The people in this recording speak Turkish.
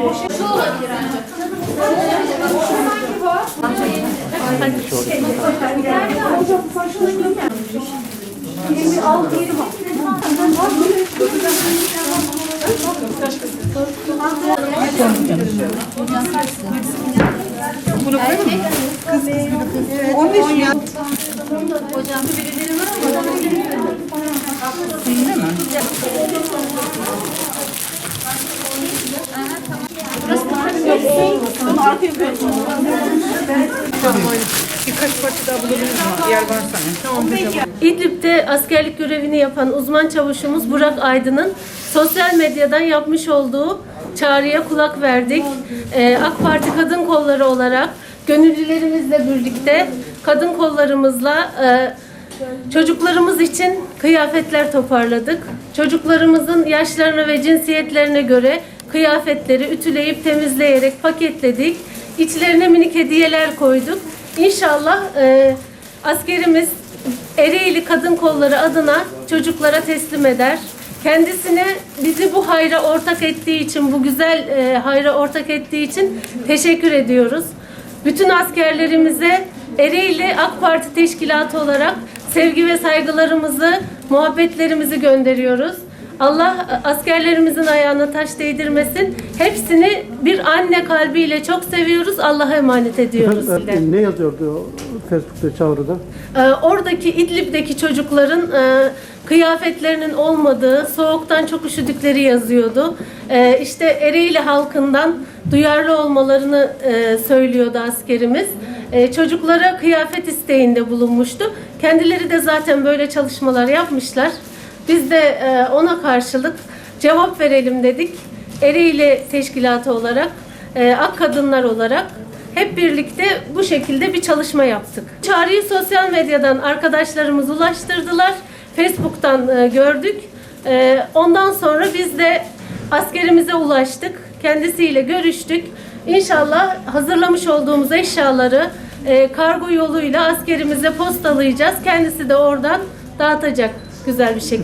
Şu olabilir ancak. Sanki var. Hangi şu? Nerede? Hocam başını görmemiş. 26 yeri var. Bunu koyalım mı? Kız, evet. 15 ya. Hocam birileri var ama. Senin mi? Birkaç parça daha bulabiliriz mi? Yer varsa. Tamam. İdlib'de askerlik görevini yapan uzman çavuşumuz Burak Aydın'ın sosyal medyadan yapmış olduğu çağrıya kulak verdik. Ee, AK Parti Kadın Kolları olarak gönüllülerimizle birlikte kadın kollarımızla e, çocuklarımız için kıyafetler toparladık. Çocuklarımızın yaşlarına ve cinsiyetlerine göre kıyafetleri ütüleyip temizleyerek paketledik. İçlerine minik hediyeler koyduk. İnşallah e, askerimiz Ereğli Kadın Kolları adına çocuklara teslim eder. Kendisine bizi bu hayra ortak ettiği için, bu güzel e, hayra ortak ettiği için teşekkür ediyoruz. Bütün askerlerimize Ereğli AK Parti Teşkilatı olarak sevgi ve saygılarımızı, muhabbetlerimizi gönderiyoruz. Allah askerlerimizin ayağına taş değdirmesin. Hepsini bir anne kalbiyle çok seviyoruz. Allah'a emanet ediyoruz. Efendim, ne yazıyordu o Facebook'ta çağrıda? Ee, oradaki İdlib'deki çocukların e, kıyafetlerinin olmadığı, soğuktan çok üşüdükleri yazıyordu. E, işte Ereğli halkından duyarlı olmalarını e, söylüyordu askerimiz. E, çocuklara kıyafet isteğinde bulunmuştu. Kendileri de zaten böyle çalışmalar yapmışlar. Biz de e, ona karşılık cevap verelim dedik. Ereğli Teşkilatı olarak, e, Ak Kadınlar olarak hep birlikte bu şekilde bir çalışma yaptık. Çağrıyı sosyal medyadan arkadaşlarımız ulaştırdılar. Facebook'tan e, gördük. Ondan sonra biz de askerimize ulaştık. Kendisiyle görüştük. İnşallah hazırlamış olduğumuz eşyaları kargo yoluyla askerimize postalayacağız. Kendisi de oradan dağıtacak güzel bir şekilde.